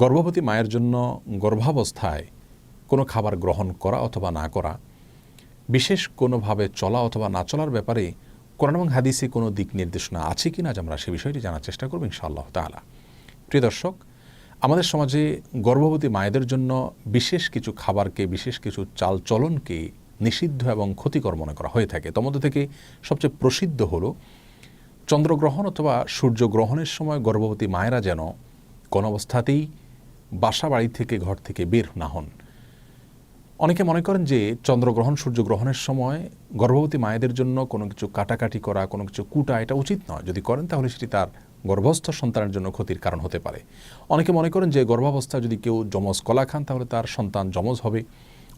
গর্ভবতী মায়ের জন্য গর্ভাবস্থায় কোনো খাবার গ্রহণ করা অথবা না করা, বিশেষ কোনোভাবে চলা অথবা না চলার ব্যাপারে কোরআন এবং হাদিসে কোনো দিক নির্দেশনা আছে কি না আমরা সে বিষয়টি জানার চেষ্টা করব ইনশাআল্লাহ তাআলা। প্রিয় দর্শক, আমাদের সমাজে গর্ভবতী মায়েদের জন্য বিশেষ কিছু খাবারকে, বিশেষ কিছু চাল চলনকে নিষিদ্ধ এবং ক্ষতিকর মনে করা হয়ে থাকে। তমধ্যে থেকে সবচেয়ে প্রসিদ্ধ হলো, চন্দ্রগ্রহণ অথবা সূর্যগ্রহণের সময় গর্ভবতী মায়েরা যেন কোনো অবস্থাতেই বাসা বাড়ি থেকে, ঘর থেকে বের না হন। অনেকে মনে করেন যে চন্দ্রগ্রহণ, সূর্যগ্রহণের সময় গর্ভবতী মায়েদের জন্য কোনো কিছু কাটাকাটি করা, কোনো কিছু কুটা, এটা উচিত নয়। যদি করেন, তাহলে সেটি তার গর্ভস্থ সন্তানের জন্য ক্ষতির কারণ হতে পারে। অনেকে মনে করেন যে গর্ভাবস্থায় যদি কেউ যমজ কলা খান, তাহলে তার সন্তান যমজ হবে।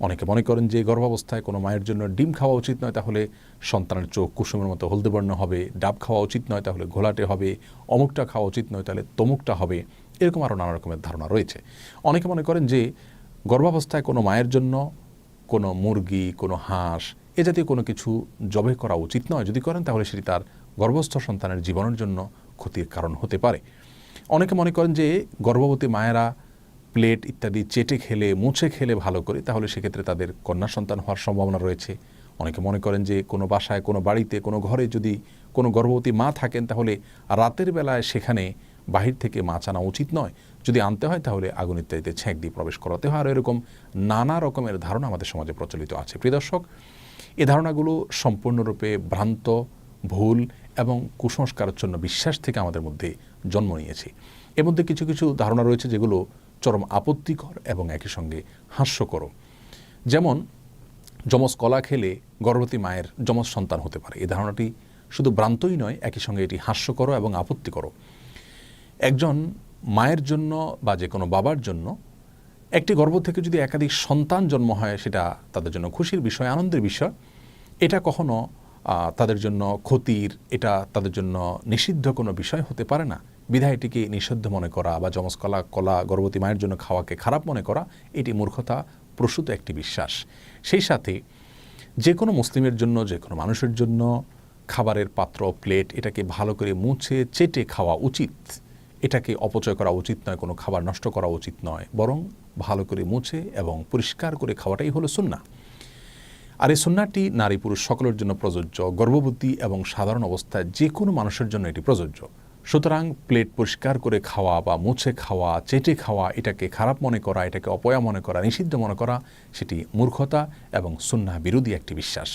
অনেকে মনে করেন যে গর্ভাবস্থায় কোনো মায়ের জন্য ডিম খাওয়া উচিত নয়, তাহলে সন্তানের চোখ কুসুমের মতো হলদে বর্ণ হবে। ডাব খাওয়া উচিত নয়, তাহলে ঘোলাটে হবে। অমুকটা খাওয়া উচিত নয়, তাহলে তমুকটা হবে। এরকম আরও নানা রকমের ধারণা রয়েছে। অনেকে মনে করেন যে, গর্ভাবস্থায় কোনো মায়ের জন্য কোনো মুরগি, কোনো হাঁস এ জাতীয় কোনো কিছু জবে করা উচিত নয়। যদি করেন তাহলে সেটি তার গর্ভস্থ সন্তানের জীবনের জন্য ক্ষতির কারণ হতে পারে। অনেকে মনে করেন যে, গর্ভবতী মায়েরা প্লেট ইত্যাদি চেটে খেলে, মুছে খেলে ভালো করে, তাহলে সেক্ষেত্রে তাদের কন্যা সন্তান হওয়ার সম্ভাবনা রয়েছে। অনেকে মনে করেন যে, কোনো বাসায়, কোনো বাড়িতে, কোনো ঘরে যদি কোনো গর্ভবতী মা থাকেন, তাহলে রাতের বেলায় সেখানে বাহির থেকে মাছ আনা উচিত নয়। যদি আনতে হয় তাহলে আগুন ইত্যাদিতে ছ্যাঁক দিয়ে প্রবেশ করাতে হয়। আর এরকম নানা রকমের ধারণা আমাদের সমাজে প্রচলিত আছে। প্রিয় দর্শক, এই ধারণাগুলো সম্পূর্ণরূপে ভ্রান্ত, ভুল এবং কুসংস্কারাচ্ছন্ন বিশ্বাস থেকে আমাদের মধ্যে জন্ম নিয়েছে। এর মধ্যে কিছু কিছু ধারণা রয়েছে যেগুলো চরম আপত্তিকর এবং একই সঙ্গে হাস্যকর যেমন, যমজ কলা খেলে গর্ভবতী মায়ের যমজ সন্তান হতে পারে। এই ধারণাটি শুধু ভ্রান্তই নয় একই সঙ্গে এটি হাস্যকর এবং আপত্তিকর একজন মায়ের জন্য বা যে কোনো বাবার জন্য একটি গর্ভ থেকে যদি একাধিক সন্তান জন্ম হয়, সেটা তাদের জন্য খুশির বিষয়, আনন্দের বিষয়, এটা কখনো তাদের জন্য ক্ষতির, এটা তাদের জন্য নিষিদ্ধ কোনো বিষয় হতে পারে না। বিধায় এটিকে নিষিদ্ধ মনে করা বা যমস্কলা কলা, গর্ভবতী মায়ের জন্য খাওয়াকে খারাপ মনে করা, এটি মূর্খতা প্রসূত একটি বিশ্বাস। সেই সাথে যে কোনো মুসলিমের জন্য, যে কোনো মানুষের জন্য খাবারের পাত্র, প্লেট, এটাকে ভালো করে মুছে, চেটে খাওয়া উচিত। এটাকে অপচয় করা উচিত নয়, কোনো খাবার নষ্ট করা উচিত নয়, বরং ভালো করে মুছে এবং পরিষ্কার করে খাওয়াটাই হলো সুন্না আর এই সুন্নাটি নারী পুরুষ সকলের জন্য প্রযোজ্য গর্ভবতী এবং সাধারণ অবস্থায় যে কোনো মানুষের জন্য এটি প্রযোজ্য। সুতরাং প্লেট পরিষ্কার করে খাওয়া বা মুছে খাওয়া, চেটে খাওয়া, এটাকে খারাপ মনে করা, এটাকে অপয়া মনে করা, নিষিদ্ধ মনে করা, সেটি মূর্খতা এবং সুন্না বিরোধী একটি বিশ্বাস।